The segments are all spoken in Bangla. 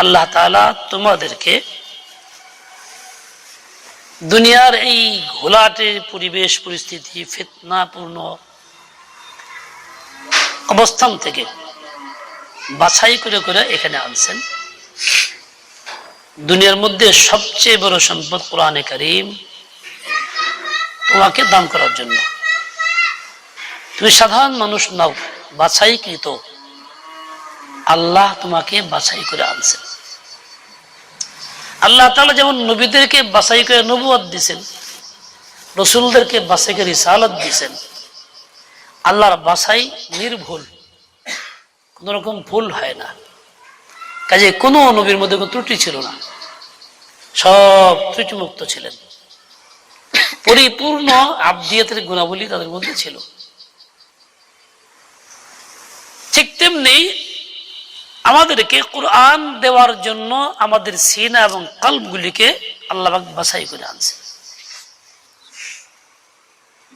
আল্লাহ তাআলা তোমাদেরকে দুনিয়ার এই ঘোলাটে পরিবেশ, পরিস্থিতি, ফিতনাপূর্ণ অবস্থান থেকে বাছাই করে করে এখানে আনছেন। দুনিয়ার মধ্যে সবচেয়ে বড় সম্পদ কোরআনে কারিম তোমাকে দান করার জন্য। তুমি সাধারণ মানুষ নাও, বাছাইকৃত আল্লাহ তোমাকে বাছাই করে আনছেন আল্লাহ তাআলা যেমন নবীদেরকে বাছাই করে নবুয়াদ দিছেন রসুলদেরকে বাছাই করে রিসালত দিছেন আল্লাহর বাছাই নির্ভুল, কোন রকম ভুল হয় না। কাজে কোনো নবীর মধ্যে কোনো ত্রুটি ছিল না। সব ত্রুটিমুক্ত ছিলেন। পরিপূর্ণ আবদিয়াতের গুণাবলী তাদের মধ্যে ছিল। ঠিক তেমনি আমাদেরকে কোরআন দেওয়ার জন্য আমাদের সিনা এবং কল্পগুলিকে আল্লাহ বাছাই করে আনছে।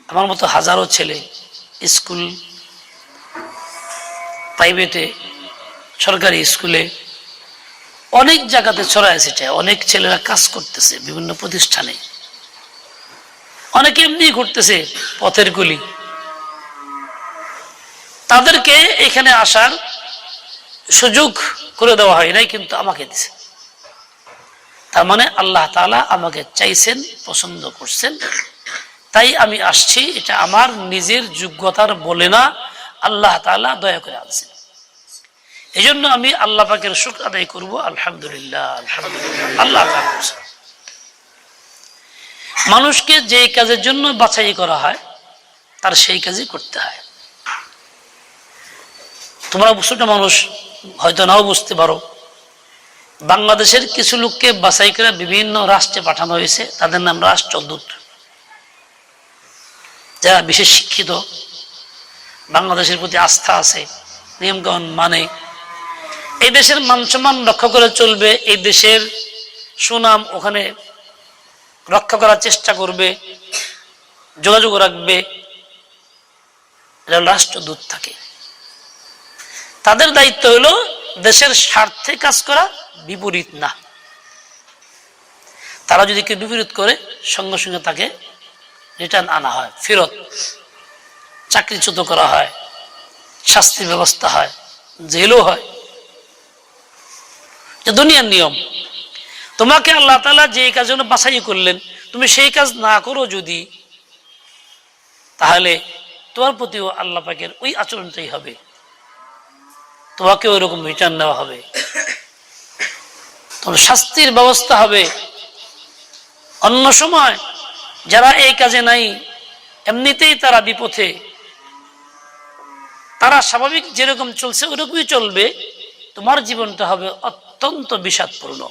আমার মতো হাজারো ছেলে স্কুল, প্রাইভেটে, সরকারি স্কুলে, অনেক জায়গাতে ছড়ায় সেটা অনেক ছেলেরা কাজ করতেছে বিভিন্ন প্রতিষ্ঠানে। অনেকে এমনি ঘুরতেছে পথের গুলি। তাদেরকে এখানে আসার সুযোগ করে দেওয়া হয় নাই, কিন্তু আমাকে দিছে। তার মানে আল্লাহ তাআলা আমাকে চাইছেন, পছন্দ করছেন। তাই আমি আসছি, এটা আমার নিজের যোগ্যতার বলে না, আল্লাহ তাআলা দয়া করে আনছেন। এই জন্য আমি আল্লাহ পাকের শুক্র আদায় করব, আলহামদুলিল্লাহ আলহামদুলিল্লাহ, আল্লাহ মানুষকে যে কাজের জন্য বাছাই করা হয়, তার সেই কাজই করতে হয়। তোমরা ছোট মানুষ হয়তো নাও বুঝতে পারো। বাংলাদেশের কিছু লোককে বাছাই করে বিভিন্ন রাষ্ট্রে পাঠানো হয়েছে, তাদের নাম রাষ্ট্রদূত যারা বিশেষ শিক্ষিত, বাংলাদেশের প্রতি আস্থা আছে, নিয়মকানুন মানে। এই দেশের মান সম্মান রক্ষা করে চলবে, এই দেশের সুনাম ওখানে রক্ষা করার চেষ্টা করবে, যোগাযোগ রাখবে। এটা রাষ্ট্রদূত থাকে। তাদের দায়িত্ব হলো দেশের স্বার্থে কাজ করা বিপরীত না। তারা যদি কেউ বিপরীত করে, সঙ্গে সঙ্গে তাকে রিটার্ন আনা হয়, ফেরত চাকরিচ্যুত করা হয় শাস্তি ব্যবস্থা হয়, জেলও হয়। দুনিয়ার নিয়ম। তোমাকে আল্লাহ তালা যে কাজ জন্য বাছাই করলেন, তুমি সেই কাজ না করো যদি, তাহলে তোমার প্রতিও আল্লাহ পাকের ওই আচরণটাই হবে। তোমাকে ওই রকম রিটার্ন নেওয়া হবে। তোমার শাস্তির ব্যবস্থা হবে। অন্য সময় যারা এই কাজে নাই, এমনিতেই তারা বিপথে। তারা স্বাভাবিক যেরকম চলছে, ওরকমই চলবে। তোমার জীবনটা হবে অত্যন্ত বিষাদপূর্ণ।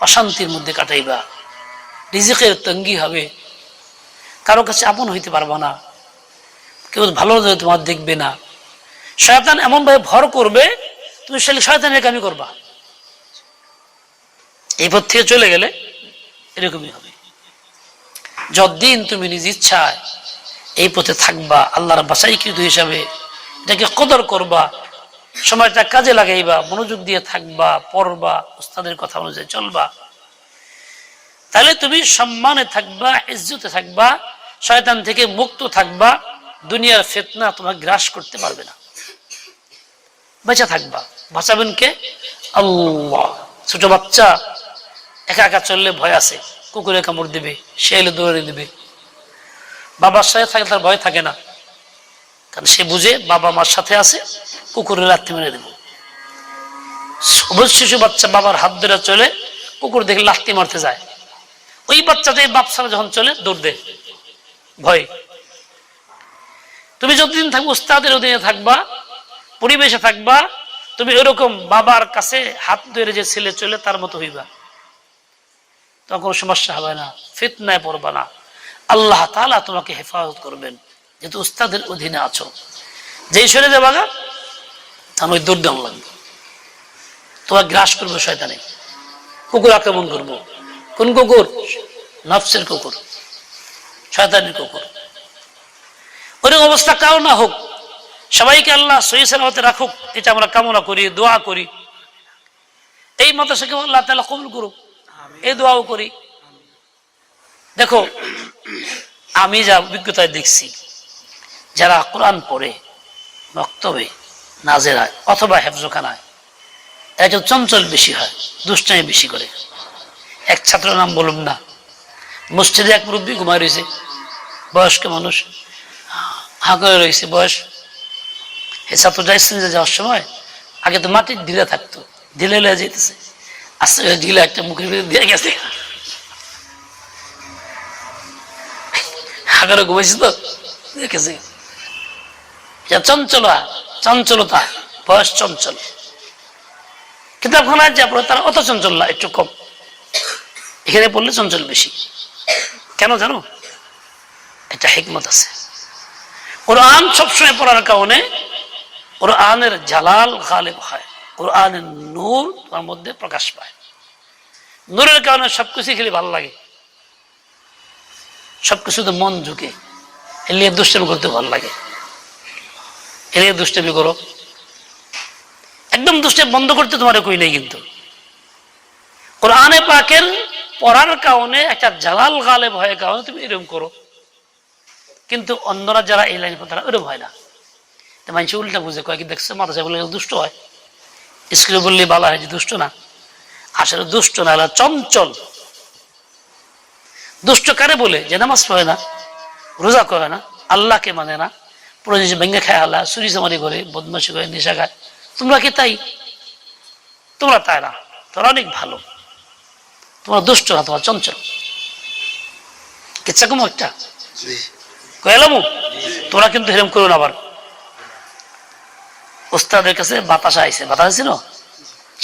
অশান্তির মধ্যে কাটাইবা। রিজিকের তঙ্গি হবে। কারও কাছে আপন হইতে পারবা না। কেউ ভালো তোমার দেখবে না। শয়তান এমন ভাবে ভর করবে, তুমি সেলে শয়তানের কামি করবা। এই পথ থেকে চলে গেলে এরকমই হবে। যতদিন তুমি নিজ ইচ্ছায় এই পথে থাকবা, আল্লাহর বাসাইকৃত হিসাবে এটাকে কদর করবা, সময়টা কাজে লাগাইবা, মনোযোগ দিয়ে থাকবা, পড়বা, উস্তাদের কথা অনুযায়ী চলবা, তাহলে তুমি সম্মানে থাকবা, ইজ্জতে থাকবা, শয়তান থেকে মুক্ত থাকবা, দুনিয়ার ফেতনা তোমার গ্রাস করতে পারবে না। বেঁচে থাকবা। বাঁচাবেন কে? আল্লাহ। ছোট বাচ্চা, একা একা চললে ভয় আছে। কুকুরে কামড় দিবে, সে এলে দৌড়ে দিবে। বাবার সাথে থাকে তার ভয় থাকে না। কারণ সে বুঝে বাবা মার সাথে আছে, কুকুরের লাথি মেরে দেব। সবুজ শিশু বাচ্চা বাবার হাত ধরে চলে, কুকুর দেখে লাথি মারতে যায়। ওই বাচ্চাটা বাপ ছাড়া যখন চলে, দৌড় দে। ভয়। তুমি যতদিন থাকবে উস্তাদের অধীনে থাকবা পরিবেশে থাকবা, তুমি ওরকম বাবার কাছে হাত ধরে যে ছেলে চলে তার মতো হইবা। তখন সমস্যা হবে না, ফিতনায় পড়বা না। আল্লাহ তালা তোমাকে হেফাজত করবেন, যেহেতু উস্তাদের অধীনে আছো। যেই সরে যাবা গা, তার ওই দুর্দাম লাগবে। তোমার গ্রাস করবে শয়তানে। কুকুর আক্রমণ করব। কোন কুকুর? নফসের কুকুর, শয়তানের কুকুর। ওরকম অবস্থা কারও না হোক। সবাইকে আল্লাহ সহি সালামতে রাখুক এটা আমরা কামনা করি দোয়া করি। এই মাদ্রাসাকে আল্লাহ তালা কবুল করুক এই দোয়াও করি। দেখো আমি যা অভিজ্ঞতায় দেখছি যারা কোরআন পড়ে বক্তব্যে নাজেরায় অথবা হেফজোখানায় একজন চঞ্চল বেশি হয় দুষ্টামি বেশি করে। এক ছাত্র নাম বলুন না। মসজিদে এক মুরব্বী ঘুমায় রয়েছে বয়স্ক মানুষ হা করে রয়েছে বয়স এই ছাত্রটা স্কুলে যাওয়ার সময়, আগে তো মাটির ঢিলে থাকতো, ঢিলে লেগে যেতেছে আস্তে করে ঢিলে একটা মুখের ভিতরে দিয়ে গেছে। হাগারে ঘুমাইছি তো, দেখেছি। চঞ্চলা চঞ্চলতা বয়স চঞ্চল। কিতাবখানায় যা পড়ে তারা অত চঞ্চল না, একটু কম। এখানে পড়লে চঞ্চল বেশি। কেন জানো? এটা হিকমত আছে। কোরআন সবসময় পড়ার কারণে কোরআনের জালাল গালেব হয়। কোরআনের নূর তার মধ্যে প্রকাশ পায়। নূরের কারণে সবকিছু খেলে ভালো লাগে। সবকিছুতে মন ঝুঁকে এলিয়ে দুষ্টামি করতে ভালো লাগে। এলিয়ে দুষ্টামি করো। একদম দুষ্টামি বন্ধ করতে তোমার কই নেই কিন্তু। কোরআনে পাকের পড়ার কারণে একটা জালাল গালেব হয়ে কারণে তুমি এরকম করো। কিন্তু অন্যরা যারা এই লাইন তারা ওরকম হয় না। তো মানুষ উল্টা বুঝে কয়েক দেখছে মাদ্রাসা বলে দুষ্ট হয়। স্কুলে বললে ভালো হয় যে দুষ্ট না। আসলে দুষ্ট না এরা চঞ্চল। দুষ্ট কারে বলে যে নামাজ পড়ে না রোজা করে না আল্লাহকে মানে না। পুরো জিনিস ভেঙে খায় আল্লাহ চুরি চামারি করে বদমাসি করে নেশা খায়। তোমরা কি তাই? তোমরা তাই না। তোরা অনেক ভালো। তোমরা দুষ্ট না তোমার চঞ্চল। কিচ্ছা কম একটা? কয়ালামু তোরা কিন্তু হেরম করো না আবার। ওস্তাদের কাছে বাতাসা আইছে। বাতাসা ছিল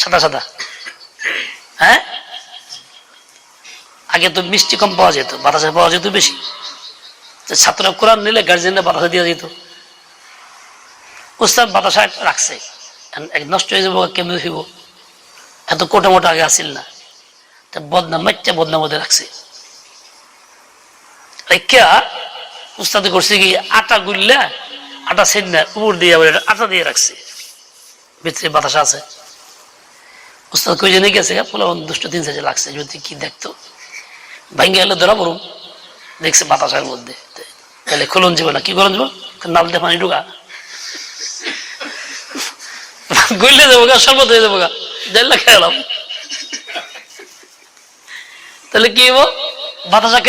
সাদা সাদা। হ্যাঁ? আগে তো মিষ্টি কম পাওয়া যেত, বাতাসা পাওয়া যেত বেশি। তো ছাত্ররা কোরআন নিলে গার্জেনরা বাতাসা দিয়ে যেত ওস্তাদ বাতাসা রাখছে। নষ্ট হয়ে যাব, কেমন হইব? এত কোটা মোটা আগে আসিল না। তা বদনাম মাইটা বদনাম মধ্যে রাখছে। রেখা উস্তাদ করছে কি, আটা গুললা আটা সেদ না উপর দিয়ে আবার আটা দিয়ে রাখছে। ভিতরে বাতাসা আছে। উস্তাদ কই জেনে গেছে ফলে দুষ্ট তিন সাইজে লাগছে, যদি কি দেখতো? ভাঙ্গে গেলে ধরা পড়ুম। দেখছে বাতাসার মধ্যে। তাহলে খুলন যাবে না, কি করুন যাব নাল দিয়ে পানি ঢুকা। গইলে যাব গা সর্বত হয়ে যাব গা জানলা খেলাম তাহলে কি হব বাতাসা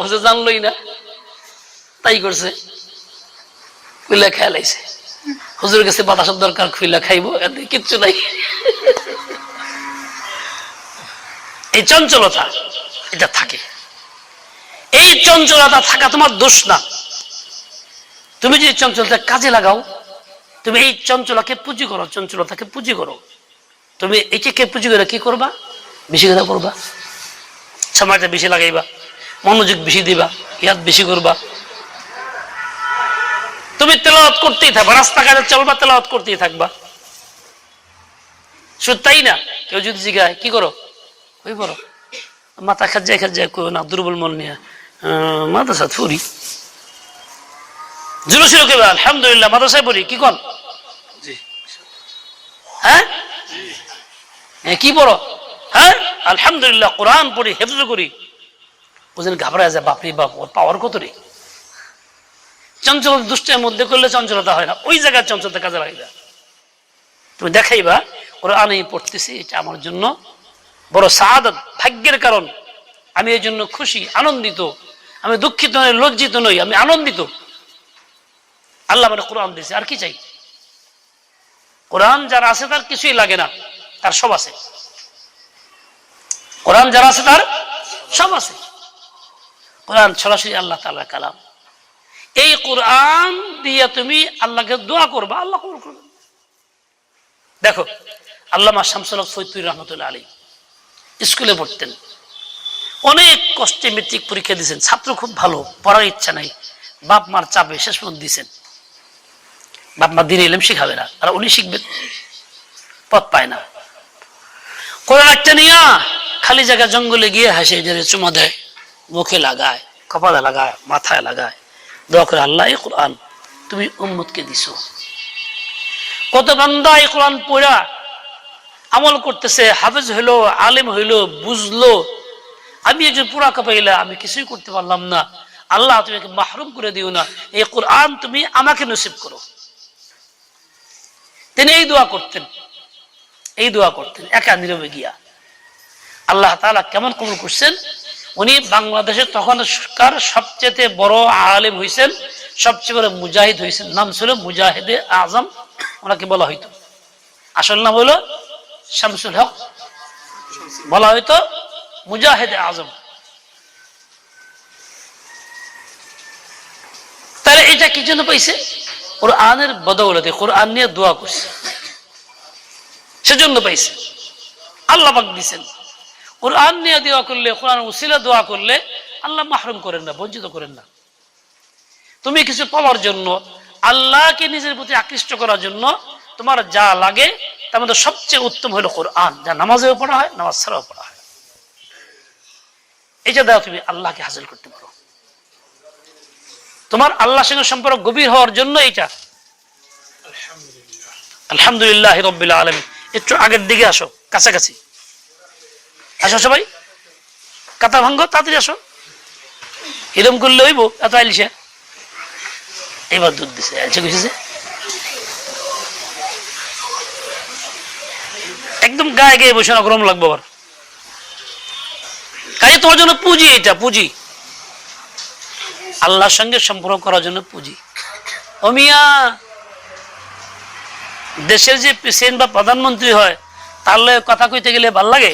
ও যে জানলোই না। তাই করছে। খুইলা খেয়ালাইছে হুজুর কাছে বাতাসের দরকার, খুইলা খাইবো, এতে কিচ্ছু নাই। এই চঞ্চলতা, এটা থাকে। এই চঞ্চলতা থাকা তোমার দোষ না। তুমি যদি চঞ্চলতা কাজে লাগাও, তুমি এই চঞ্চলাকে পুঁজি করো, চঞ্চলতাকে পুঁজি করো। তুমি এটাকে পুঁজি করে কি করবা? বেশি কথা করবা সময়টা বেশি লাগাইবা। মনোযোগ বেশি দিবা, ইয়াদ বেশি করবা। তুমি তেলাওয়াত করতেই থাকবা রাস্তাঘাটে চলবা তেলাওয়াত করতেই থাকবা। শুধু তাই না কেউ যদি জিগায় কি করো? ওই করো। মাথা খাজ্জায় খাজ্জায় কেউ না দুর্বল মন নিয়ে। মাদ্রাসা ফুরি জুলুসির কেবে আলহামদুলিল্লাহ মাদ্রাসায় পড়ি কি কন? হ্যাঁ? কি পড়ো? হ্যাঁ? আলহামদুলিল্লাহ কোরআন পড়ি হেফজ করি। বুঝলেন ঘাবড়ায় যায় বাপরি বাপ ওর পাওয়ার কত রে? চঞ্চলতা দুষ্টের মধ্যে করলে চঞ্চলতা হয় না। ওই জায়গায় চঞ্চলতা কাজে লাগবে তুমি দেখাইবা ওরা আমি পড়তেছি, এটা আমার জন্য বড় সাহাদত ভাগ্যের কারণ। আমি এই জন্য খুশি, আনন্দিত। আমি দুঃখিত নই, লজ্জিত নই, আমি আনন্দিত। আল্লাহ মানে কোরআন দিয়েছে, আর কি চাই? কোরআন যারা আছে তার কিছুই লাগে না, তার সব আছে। কোরআন যারা আছে তার সব আছে। কোরআন সরাসরি আল্লাহ তাআলা কালাম। এই কোরআন দিয়ে তুমি আল্লাহকে দোয়া করবা, আল্লাহ করবে। দেখো, আল্লামা শামসুল ফৈতুর রহমতুল্লাহ আলী স্কুলে পড়তেন। অনেক কষ্টে মেট্রিক পরীক্ষা দিয়েছেন। ছাত্র খুব ভালো, পড়ার ইচ্ছা নাই। বাপ মার চাপে শেষ পর্যন্ত দিয়েছেন। বাপ মা দিন এলেম শিখাবে না আর উনি শিখবেন। পথ পায় না। কোরআন একটা নিয়া, খালি জায়গা জঙ্গলে গিয়ে হাসে যে চুমা দেয়, মুখে লাগায়, কপালে লাগায়, মাথায় লাগায়। দোয়া করে আল্লাহ কোরআন। তুমি দিছো। কত বান্দা কোরআন পড়া, আমল করতেছে, হাফেজ বুঝলো। আমি একজন পুরা কাপাইলা আমি কিছুই করতে পারলাম না। আল্লাহ, তুমি মাহরুম করে দিও না। এই কোরআন তুমি আমাকে নসিব করো। তিনি এই দোয়া করতেন, এই দোয়া করতেন, একা নীরবে গিয়া। আল্লাহ তাআলা কেমন কবুল করছেন? উনি বাংলাদেশে তখনকার সবচেয়ে বড় আলেম হয়েছেন সবচেয়ে বড় মুজাহিদ হয়েছেন নাম ছিল মুজাহিদে আজম, ওনাকে বলা হইতো। আসল নাম হলো শামসুল হক। বলা হইতো মুজাহিদে আজম। তাহলে এটা কি জন্য পাইছে? কোরআনের বদৌলতে, কোরআন নিয়ে দোয়া করছে। সেজন্য পাইছে। আল্লাহ দিছেন। কোরআন নিয়ে দোয়া করলে কোরআন উসিলা দোয়া করলে, আল্লাহ মাহরুম করেন না, বঞ্চিত করেন না। তুমি কিছু পাওয়ার জন্য, আল্লাহকে নিজের প্রতি আকৃষ্ট করার জন্য তোমার যা লাগে, তার মধ্যে সবচেয়ে উত্তম হলো কোরআন। যা নামাজেও পড়া হয়, নামাজ ছাড়াও পড়া হয়। এটা দ্বারা তুমি আল্লাহকে হাসিল করতে পারো। তোমার আল্লাহর সঙ্গে সম্পর্ক গভীর হওয়ার জন্য এটা আলহামদুলিল্লাহ। রব্বিল আলমী একটু আগের দিকে আসো, কাছাকাছি। আসো সবাই কাতা ভাঙ্গ, তাড়াতাড়ি আসো। এরম করলে হইব, এত আইলিছে এবার দুধ দিছে আইছে কইছে একদম গায়ে গায়ে বসে না, গরম লাগবে আবার। কাজে তোমার জন্য পুঁজি এটা পুঁজি। আল্লাহর সঙ্গে সম্পর্ক করার জন্য পুঁজি। অমিয়া দেশের যে প্রেসিডেন্ট বা প্রধানমন্ত্রী হয়, তার কথা কইতে গেলে ভালো লাগে?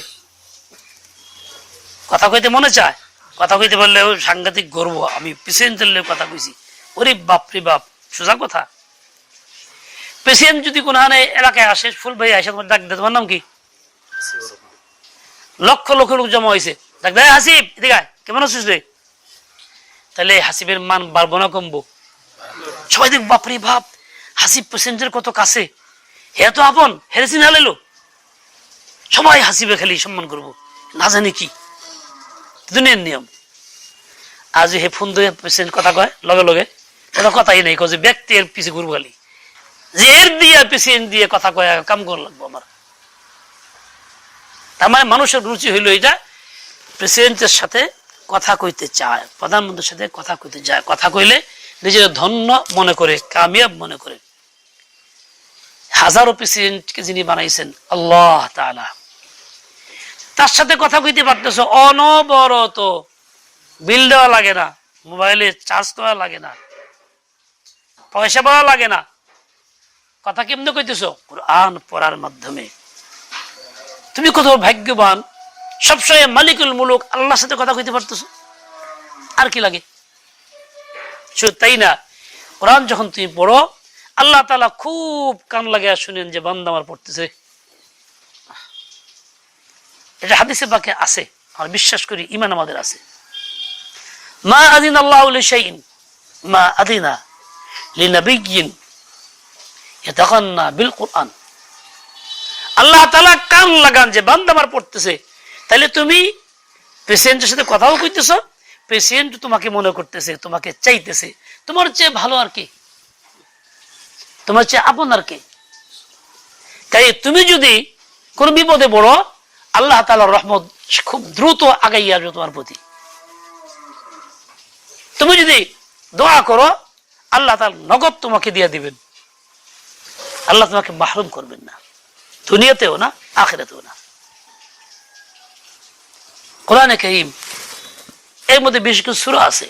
কথা কইতে মনে চায়? কথা কইতে পারলে সাংঘাতিক গর্ব, আমি লগে কথা কইছি। ওরে বাপ রে বাপ, সোজা কথা। প্রেসিডেন্ট যদি কোনো হানে এলাকায় আসে, ফুল ভাই আসে তোমার ডাক দে তোমার নাম কি? লক্ষ লক্ষ লোক জমা হয়েছে ডাক দে হাসিব, এদিকে কেমন আছিস রে? তাহলে হাসিবের মান বাড়বো না কমবো। সবাই দেখ বাপরে বাপ, হাসিব প্রেসিডেন্টের কত কাছে। হে তো আপন হেরে চিনা লাইলো সবাই হাসিবে খালি সম্মান করব। না জানি কি। দুনিয়ার নিয়ম। আজ হে ফোন কথা কয়, লগে লগে। কোনো কথাই নেই যে ব্যক্তি এর পিছে ঘুরবো খালি। যে এর দিয়ে প্রেসিডেন্ট দিয়ে কথা কয় কাম করা লাগবো আমার। তার মানে মানুষের রুচি হইল এটা প্রেসিডেন্টের সাথে কথা কইতে চায়, প্রধানমন্ত্রীর সাথে কথা কইতে যায়। কথা কইলে নিজের ধন্য মনে করে, কামিয়াব মনে করে। হাজারো প্রেসিডেন্টকে যিনি বানাইছেন, আল্লাহ তাআলা। তার সাথে কথা কইতে পারতেছ, অনবরত। বিল দেওয়া লাগে না, মোবাইলে চার্জ করা লাগে না, পয়সা পাওয়া লাগে না। কথা কেমনে কইতেছ? কোরআন পড়ার মাধ্যমে। তুমি কত ভাগ্যবান, সবসময় মালিকুল মুলুক, আল্লাহর সাথে কথা কইতে পারতেছো। আর কি লাগে? তাই না, কোরআন যখন তুমি পড়ো, আল্লাহ তালা খুব কান লাগে শুনেন যে বান্দা আমার পড়তেছে। এটা হাদিসে বাকে আছে। আর বিশ্বাস করি ইমান আমাদের আছে। মা আদিন আল্লাহ মা আদিনা আল্লাহ কান লাগান যে পড়তেছে তাহলে তুমি পেশেন্টের সাথে কথাও কইতেছ, পেশেন্ট তোমাকে মনে করতেছে, তোমাকে চাইতেছে। তোমার চেয়ে ভালো আর কি? তোমার চেয়ে আপন আর কি? তাই তুমি যদি কোন বিপদে পড়ো আল্লাহ তালার রহমত খুব দ্রুত আগাই আসবে তোমার প্রতি। তুমি যদি দোয়া করো, আল্লাহ তাল নগদ তোমাকে দিয়ে দিবেন। আল্লাহ তোমাকে মাহরুম করবেন না। দুনিয়াতেও না, আখেরাতেও না। কোরআনে করিম এর মধ্যে বেশ কিছু সুরা আছে।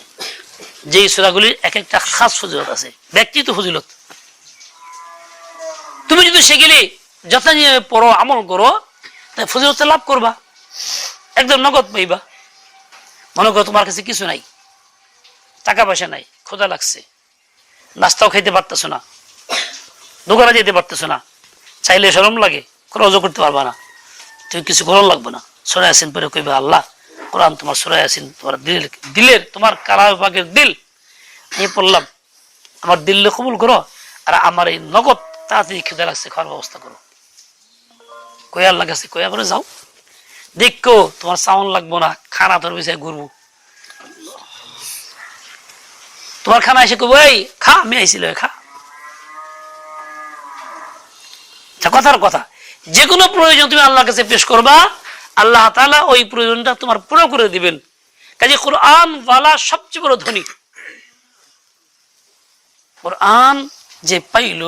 যেই সুরাগুলির এক একটা খাস ফজিলত আছে ব্যক্তিগত ফজিলত। তুমি যদি সেগুলি যথা নিয়ে পড়ো, আমল করো ফজিলত লাভ করবা। একদম নগদ পাইবা। মনে করো তোমার কাছে কিছু নাই। টাকা পয়সা নাই, ক্ষুধা লাগছে। নাস্তাও খাইতে পারতেছো না। দোকানে যেতে পারতেছো না। চাইলে সরম লাগে, কোনো করতে পারবা না। তুমি কিছু করন লাগবে না। সরাই আসিন পরে কইবে, আল্লাহ, কোরআন তোমার সরাই আসিন তোমার দিল, দিলের, তোমার কালা বিভাগের দিল। আমি পড়লাম আমার দিল্লে কবুল করো, আর আমার এই নগদ তাড়াতাড়ি খেতে লাগছে, খাওয়ার ব্যবস্থা করো। আল্লাহ কাছে কইয়া করে যাও, দেখো, তোমার সাউন্ড লাগবো না, খানা তোর বিষয়ে ঘুরবো। তোমার খানা এসে কইব, এই, খা, আমি আইছিল, খা। কথার কথা যে কোনো প্রয়োজন তুমি আল্লাহর কাছে পেশ করবা, আল্লাহ তাআলা ওই প্রয়োজনটা তোমার পুরো করে দিবেন। কাজে কোরআন ওয়ালা সবচেয়ে বড় ধনী। কোরআন যে পাইল,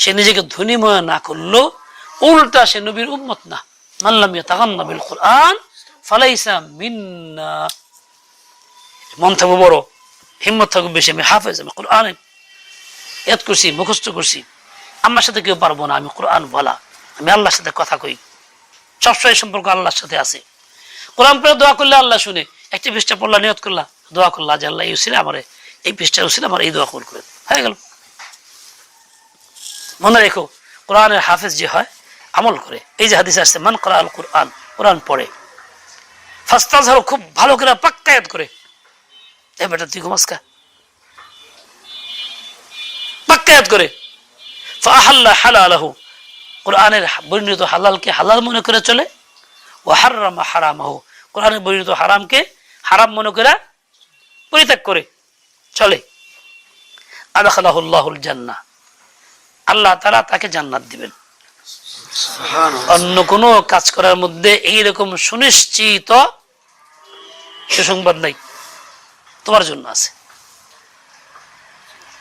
সে নিজেকে ধনী ধনীময় না করল উল্টা সে নবীর উম্মত না। মাল্লাম বিল কোরআন, ফালাইসা মিন্না। মন থাকব বড়, হিম্মত থাকব বেশি, আমি হাফেজ, আমি এত করছি, মুখস্থ করছি। আমার সাথে কেউ পারব না, আমি কোরআন বলা আমি আল্লাহর সাথে কথা কই। সবসময় সম্পর্ক আল্লাহর সাথে আছে। কোরআন দোয়া করলে আল্লাহ শুনে। একটি পৃষ্ঠা পড়লা, নিয়ত করলা, দোয়া করলা যে আল্লাহ ইউসিলে আমার, এই পৃষ্ঠা উসিলে আমার এই দোয়া কবুল করে। হয়ে গেল। মনে রেখো, কোরআনের হাফেজ যে হয় আমল করে। এই যে হাদিসে আসছে, মান করা আল কোরআন কোরআন পড়ে। ফাস্তাজ খুব ভালো করে পাক্কায়াত করে। এ বেটা, তুই ঘুমাসকা পাক্কায়াত করে। ফাহাল্লা হালালাহু। কোরআনের বর্ণিত হালালকে হালাল মনে করে চলে। ও হারামা হারামাহু। কোরআনের বর্ণিত হারামকে হারাম মনে করে পরিত্যাগ করে চলে। আদাখালাহুল্লাহুল জান্নাহ। আল্লাহ তারা তাকে জান্নাত দিবেন। অন্য কোনো কাজ করার মধ্যে এইরকম সুনিশ্চিত সুসংবাদ নাই। তোমার জন্য আছে।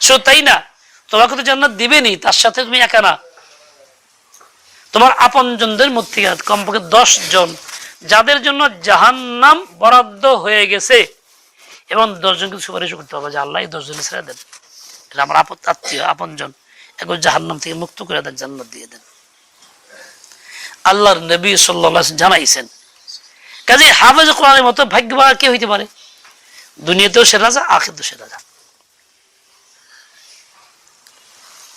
শুধু তাই না? তোমাকে তো জান্নাত দিবেনি তার সাথে তুমি একা না। তোমার আপনজনদের মধ্যে কমপক্ষে দশ জন, যাদের জন্য জাহান্নাম বরাদ্দ হয়ে গেছে। এবং দশজনকে সুপারিশ করতে হবে যে আল্লাহ দশজনে ছেড়ে দেন। এটা আমার আপন আত্মীয়, আপনজন। একবার জাহান্নাম থেকে মুক্ত করে দেন, জান্নাত দিয়ে দেন। আল্লাহর নবী সাল্লাহ জানাইছেন। কাজে হাফেজ কোরআনের মতো ভাগ্যবান কে হইতে পারে। দুনিয়াতেও সে রাজা আখেতেও সে রাজা।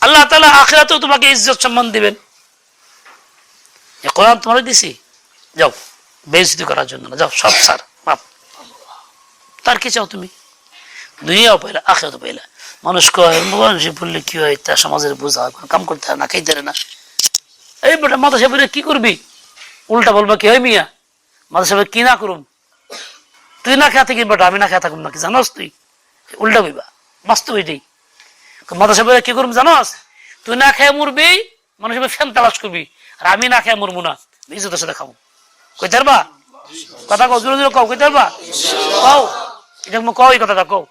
আল্লাহ তালা আখেরাতেও তোমাকে ইজ্জত সম্মান দিবেন। কোরআন তোমার দিছি। যাও, বেইজ্জতি করার জন্য না, যাও, সব সার তার কি চাও তুমি? দুনিয়াও পাইলা, আখেরাতও পাইলা। মানুষ কয় বললে কি হয়? তা সমাজের বোঝা কাম করতে হয় না, খাইতে না। এই বেটা মাথা কি করবি? উল্টা বলবা কি হয় মিয়া মাথা সাহেব কি না করুম? তুই না খেয়া থাকিস বেটা, আমি না খেয়া থাকুম নাকি, জানোস তুই? উল্টা কইবা, বাস্তব এটাই। মাথা সাহেবের কি করুম, জানোস? তুই না খেয়ে মরবি মানুষ ফ্যান তালাশ করবি, আর আমি না খেয়ে মরবো না ইজ্জতের সাথে খাব। কইতে পারবা কথা কও, জোরে জোরে কও কইতে পারবা কও, এটা কও, এই কথাটা কও।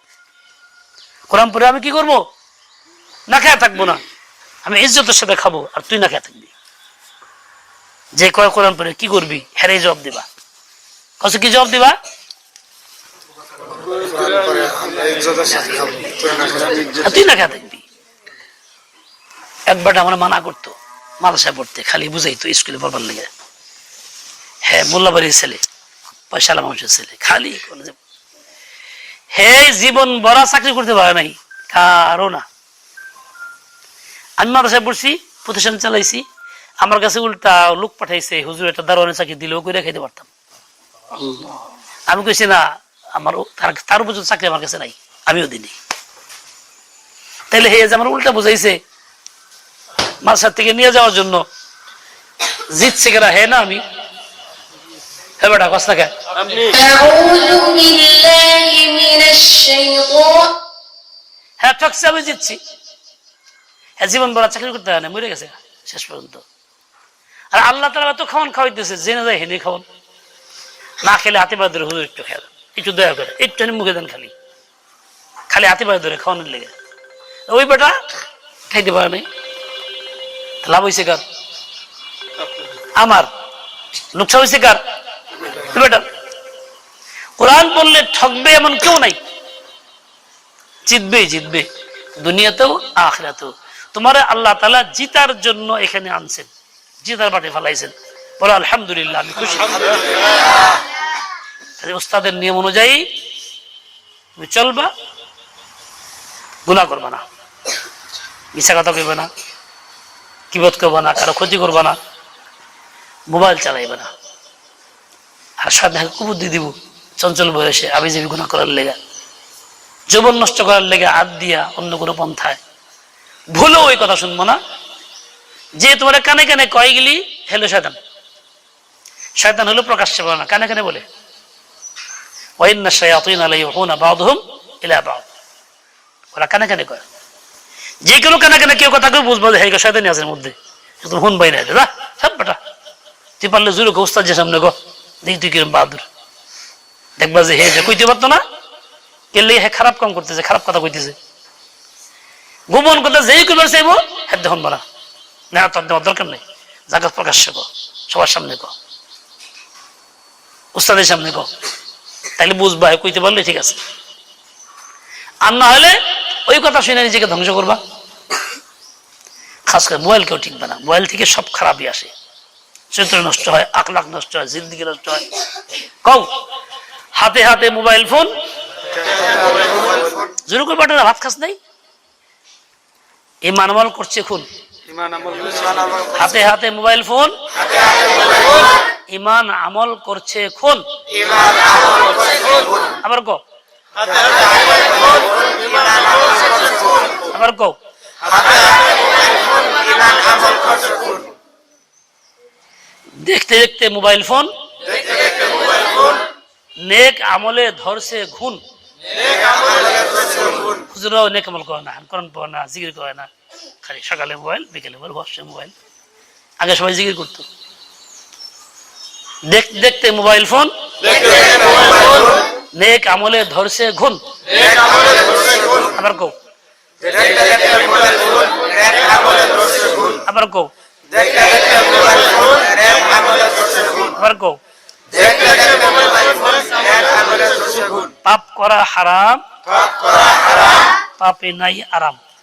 কোরআন পরে আমি কি করব? না খেয়ে থাকব না, আমি ইজ্জতের সাথে খাব, আর তুই না খেয়ে থাকবি। যে কয় কোরআন পরে কি করবি? হ্যারে জবাব দিবা। কত কি জবাব দিবা? তুই না থাকবি। একবার আমার মানা করতো, মাদ্রাসায় পড়তে, খালি বুঝাইতো, স্কুলে পড়বার লেগে। হ্যাঁ মোল্লাবাড়ির ছেলে, পয়সালা মানুষের ছেলে, খালি হে জীবন বড় চাকরি করতে পারে নাই, কারও না। আমি মাদ্রাসায় পড়ছি, প্রতিষ্ঠান চালাইছি আমার কাছে উল্টা লোক পাঠাইছে হুজুর একটা দারোয়ানের চাকরি দিলেও করে দিতে পারতাম। আমি কইছি না আমার তার উপর চাকরি আমার কাছে নাই আমিও দিনি তাহলে হে আমার উল্টা বুঝাইছে মাসার থেকে নিয়ে যাওয়ার জন্য জিতছে কেনা হে না আমি? হে বেটা কে হ্যাঁ ঠকছে আমি জিতছি। হ্যাঁ জীবন বড় চাকরি করতে হয় না মরে গেছে শেষ পর্যন্ত। আর আল্লাহ তালা তো খাওয়ান খাওয়াইতেছে জেনে যায় হেনে খাওয়ান। না খেলে হাতে পায়ে ধরে, হুজুর একটু খেয়াল একটু দয়া করে, একটু মুখে দেন খালি। খালি হাতে পায়ে ধরে খাওয়ানোর লেগে। ওই বেটা খাইতে পারে নাই। লাভ হয়েছে কার? আমার। লোকসা হয়েছে কার? বেটা। কোরআন পড়লে ঠকবে এমন কেউ নাই। জিতবে জিতবে। দুনিয়াতেও, আখরাতেও। তোমার আল্লাহ তালা জিতার জন্য এখানে আনছেন। ফেলাইছেন। আলহামদুলিল্লাহ, আমি খুশি। নিয়ম অনুযায়ী তুমি চলবা গুণা না। মিশা কথা কইবে না করবা না, কারও ক্ষতি করবা না, মোবাইল চালাইবে না। আর সাথে কুবুদ্ধি দিব, চঞ্চল বয়সে আমি যে গুণা করার লেগা। যৌবন নষ্ট করার লেগে হাত দিয়া অন্য কোনো পন্থায়। ভুলেও ওই কথা শুনব না। যে তোমার কানে কানে কয় গেলি, হেলো শয়তান। শয়তান হলো প্রকাশ্যে বলে না, কানে কানে বলে। ওয়াইন্না শায়াতিন আলাইহুনা বাদহুম ইলা বাদ। ওরা কানে কানে কয়। যে কোনো কানে কানে কেউ কথা কেউ বুঝব যে হেই শয়তানি আছে মধ্যে। একদম হুন বাই না যা, সব বেটা। তুই পারলে জুড়ে গো উস্তাদ যে সামনে গো, দেখি তুই কিরম বাহাদুর। দেখবা যে হে যে কইতে পারতো না কেলে হে খারাপ কাম করতেছে, খারাপ কথা কইতেছে। গোপন কথা যেই কইবার চাইব হ্যাঁ দেখুন বানা না দেওয়ার দরকার নেই। জাগত প্রকাশ্য গো সবার সামনে গো উস্তাদের সামনে গো তাইলে বুঝবা, কইতে পারলে ঠিক আছে। আর না হলে ওই কথা শুনে নিজেকে ধ্বংস করবা। খাস করে মোবাইল কেউ টিকবে না। মোবাইল থেকে সব খারাপই আসে। চরিত্র নষ্ট হয় আকলাক নষ্ট হয়, জিন্দিগি নষ্ট হয়। কও, হাতে হাতে মোবাইল ফোন? জোর করে বাটা ভাত খাস নাই? এই মানবাল করছে খুন। হাতে হাতে মোবাইল ফোন। ইমান আমল করছে খুন। আবার কো আবার কো দেখতে দেখতে মোবাইল ফোন। নেক আমলে ধরছে ঘুন হুজুরাও নেক আমল করে না করন পড়ে না জিকির করে না। খালি সকালে মোবাইল বিকেলে মোবাইল বসছে মোবাইল। আগে সবাই জিকির করতো। দেখ- দেখতে মোবাইল ফোন। নেক আমলে ধরছে ঘুন আবার কো আবার কো আবার কো পাপ করা হারাম। পাপে নাই আরাম।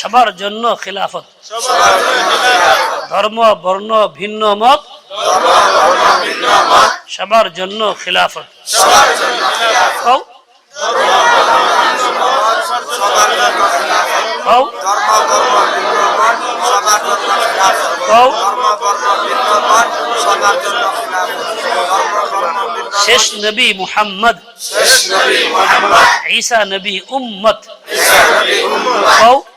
সবার জন্য খিলাফত। ধর্ম বর্ণ ভিন্ন মত। সবার জন্য খিলাফত। কও কও কও শেষ নবী মুহাম্মদ। ঈসা নবী উম্মত।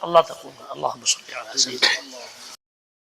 আল্লাহ তাকুন আল্লাহ সাল্লি আলা সাইয়্যিদিনা